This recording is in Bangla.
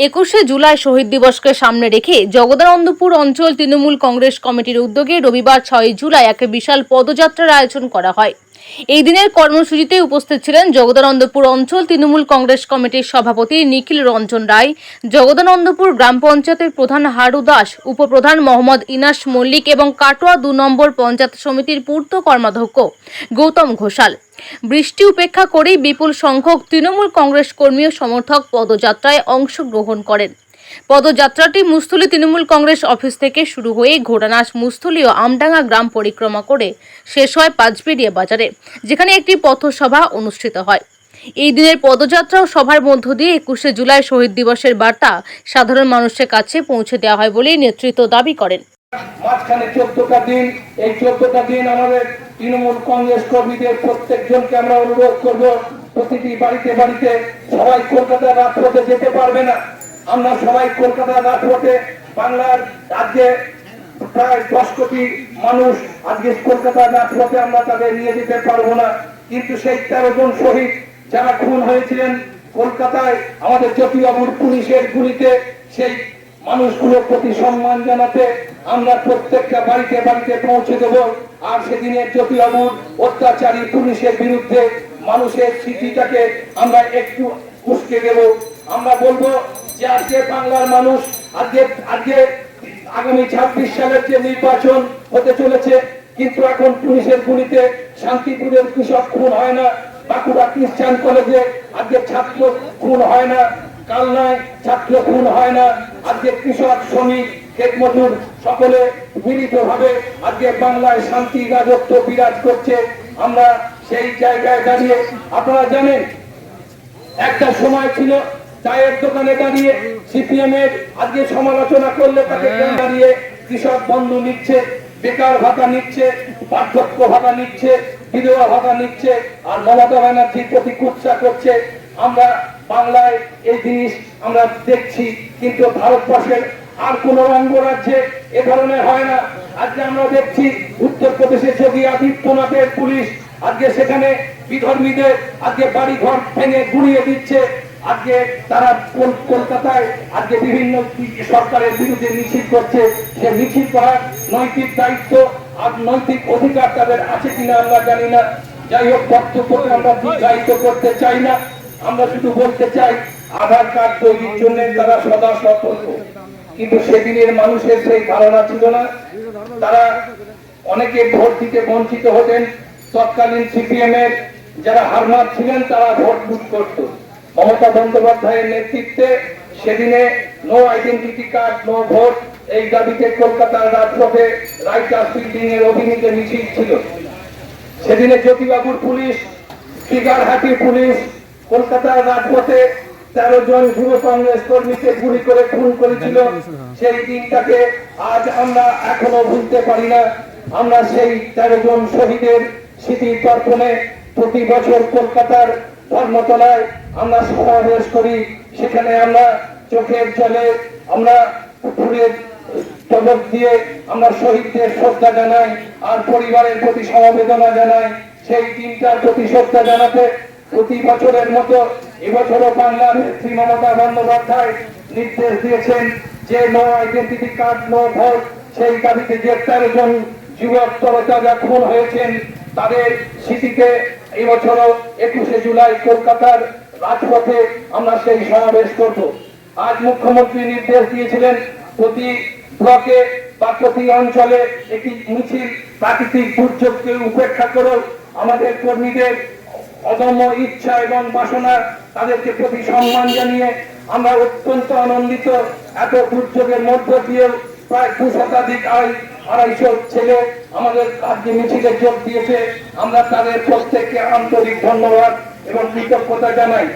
একুশে জুলাই শহীদ দিবসকে সামনে রেখে জগদানন্দপুর অঞ্চল তৃণমূল কংগ্রেস কমিটির উদ্যোগে রবিবার ছয় জুলাই এক বিশাল পদযাত্রার আয়োজন করা হয়। এই দিনের কর্মসূচিতে উপস্থিত ছিলেন জগদানন্দপুর অঞ্চল তৃণমূল কংগ্রেস কমিটির সভাপতি নিখিল রঞ্জন রায়, জগদানন্দপুর গ্রাম পঞ্চায়েতের প্রধান হারু দাস, উপপ্রধান মোহাম্মদ ইনাস মল্লিক এবং কাটোয়া দু নম্বর পঞ্চায়েত সমিতির পূর্ত কর্মাধ্যক্ষ গৌতম ঘোষাল। বৃষ্টি উপেক্ষা করেই বিপুল সংখ্যক তৃণমূল কংগ্রেস কর্মী ও সমর্থক পদযাত্রায় অংশগ্রহণ করেন। পদযাত্রাটি মুস্থলী তৃণমূল কংগ্রেস অফিস থেকে শুরু হয়ে ঘোড়ানাস মুস্থলী ও আমডাঙ্গা গ্রাম পরিক্রমা করে শেষ হয় পাঁচবেড়িয়া বাজারে, যেখানে একটি পথসভা অনুষ্ঠিত হয়। এই দিনের পদযাত্রা ও সভার মধ্য দিয়ে একুশে জুলাই শহীদ দিবসের বার্তা সাধারণ মানুষের কাছে পৌঁছে দেওয়া হয় বলেই নেতৃত্ব দাবি করেন। মাঝখানে চোদ্দটা দিন, এই চোদ্দটা দিন আমাদের তৃণমূল কংগ্রেস কর্মীদের প্রত্যেকজনকে আমরা অনুরোধ করব, প্রতিটি বাড়িতে বাড়িতে সবাই কলকাতার রাজপথে যেতে পারবে না। আমরা সবাই কলকাতা রাজপথে বাংলার রাজ্যে প্রায় দশ কোটি মানুষ আজকে কলকাতার রাজপথে আমরা তাদের নিয়ে যেতে পারব না। কিন্তু সেই তেরো জন শহীদ যারা খুন হয়েছিলেন কলকাতায়, আমাদের জ্যোতিবাবুর পুলিশের গুলিতে সেই মানুষগুলোর প্রতি সম্মান জানাতে আমরা প্রত্যেকটা বাড়িতে বাড়িতে পৌঁছে দেব। আর সেদিনের জ্যোতিবাবুর অত্যাচারী পুলিশের বিরুদ্ধে মানুষের স্মৃতিটাকে আমরা একটু উস্কে দেব। আমরা বলব যে আজকে বাংলার মানুষ, আজকে আজকে আগামী ছাব্বিশ সালের যে নির্বাচন হতে চলেছে, কিন্তু এখন পুলিশের গুলিতে শান্তিপুরের কৃষক খুন হয় না, বাঁকুড়া খ্রিস্টান কলেজে আজকে ছাত্র খুন হয় না, কালনায় ছাত্র খুন হয় না, আজকে কৃষক, শ্রমিক, ক্ষেত মজুর সকলে মিলিত ভাবে আজকে বাংলায় শান্তি, রাজত্ব বিরাজ করছে। আমরা সেই জায়গায় দাঁড়িয়ে, আপনারা জানেন, একটা সময় ছিল চায়ের দোকানে দাঁড়িয়ে সিপিএম এর আজকে সমালোচনা করলে তাকে দাঁড়িয়ে কৃষক বন্ধু নিচ্ছে বেকার ভাতা নিচ্ছে বার্ধক্য ভাতা নিচ্ছে বিধবা ভাতা নিচ্ছে আর মমতা ব্যানার্জির প্রতি কুৎসা করছে। আমরা বাংলায় এই জিনিস আমরা দেখছি কিন্তু ভারতবর্ষের আর কোন অঙ্গরাজ্যে এ ধরনের হয় না। আজকে আমরা দেখছি উত্তরপ্রদেশে যোগী আদিত্যনাথের পুলিশ আজকে সেখানে বিধর্মীদের আজকে বাড়ি ঘর ভেঙে গুড়িয়ে দিচ্ছে। আজকে তারা কলকাতায় আজকে বিভিন্ন সরকারের বিরুদ্ধে মিছিল করছে। সে মিছিল করার নৈতিক দায়িত্ব আর নৈতিক অধিকার তাদের আছে কিনা আমরা জানি না। যাই হোক বক্তব্যকে আমরা দায়িত্ব করতে চাই না। আমরা শুধু বলতে চাই, আধার কার্ড তৈরির জন্য তারা সদা সতর্ক। কিন্তু সেদিনের মানুষের সেই ধারণা ছিল না। তারা অনেকে ভোট দিতে বঞ্চিত হতেন। তৎকালীন সিপিএম এর যারা হারমার ছিলেন, তারা ভোট লুট করত। মমতা বন্দ্যোপাধ্যায়ের নেতৃত্বে সেদিনে no identity card no vote এই দাবিতে কলকাতার রাজপথে রাইটার্স বিল্ডিং এর অভিনীত মিছিল ছিল। সেদিনে জ্যোতিবাবুর পুলিশ, ফিগারহাটি পুলিশ, কলকাতার রাজপথে তেরো জন যুব কংগ্রেস কর্মীকে গুলি করে খুন করেছিল। সেই দিনটাকে আজ আমরা এখনও ভুলতে পারি না। আমরা সেই তেরো জন শহীদের স্মৃতি তর্পণে প্রতি বছর কলকাতার ধর্মতলায় আমরা সমাবেশ করি। সেখানে আমরা চোখের জলে আমরা ফুলের তবক দিয়ে আমরা শহীদদের শ্রদ্ধা জানাই, আর পরিবারের প্রতি সমবেদনা জানাই। সেই দিনটার প্রতি শ্রদ্ধা জানাতে প্রতি বছরের মতো এবছরও বাংলার নেত্রী মমতা বন্দ্যোপাধ্যায় নির্দেশ দিয়েছেন যে no identity card, no vote. সেই দাবিতে যে তেরো জন যুবক তরতাজা খুন হয়েছেন। তাদের স্মৃতিতে এবছরও একুশে জুলাই কলকাতার রাজপথে আমরা সেই সমাবেশ করব। আজ মুখ্যমন্ত্রী নির্দেশ দিয়েছিলেন প্রতি ব্লকে বা প্রতি অঞ্চলে একটি মিছিল প্রাকৃতিক দুর্যোগকে উপেক্ষা করে আমাদের কর্মীদের অদম্য ইচ্ছা এবং বাসনা তাদেরকে প্রতি সম্মান জানিয়ে আমরা অত্যন্ত আনন্দিত। এত দুর্যোগের মধ্য দিয়ে প্রায় দু শতাধিক আড়াই আড়াইশো ছেলে আমাদের আজকে মিছিলে যোগ দিয়েছে। আমরা তাদের প্রত্যেককে আন্তরিক ধন্যবাদ। এবং কৃতজ্ঞতা জানাই।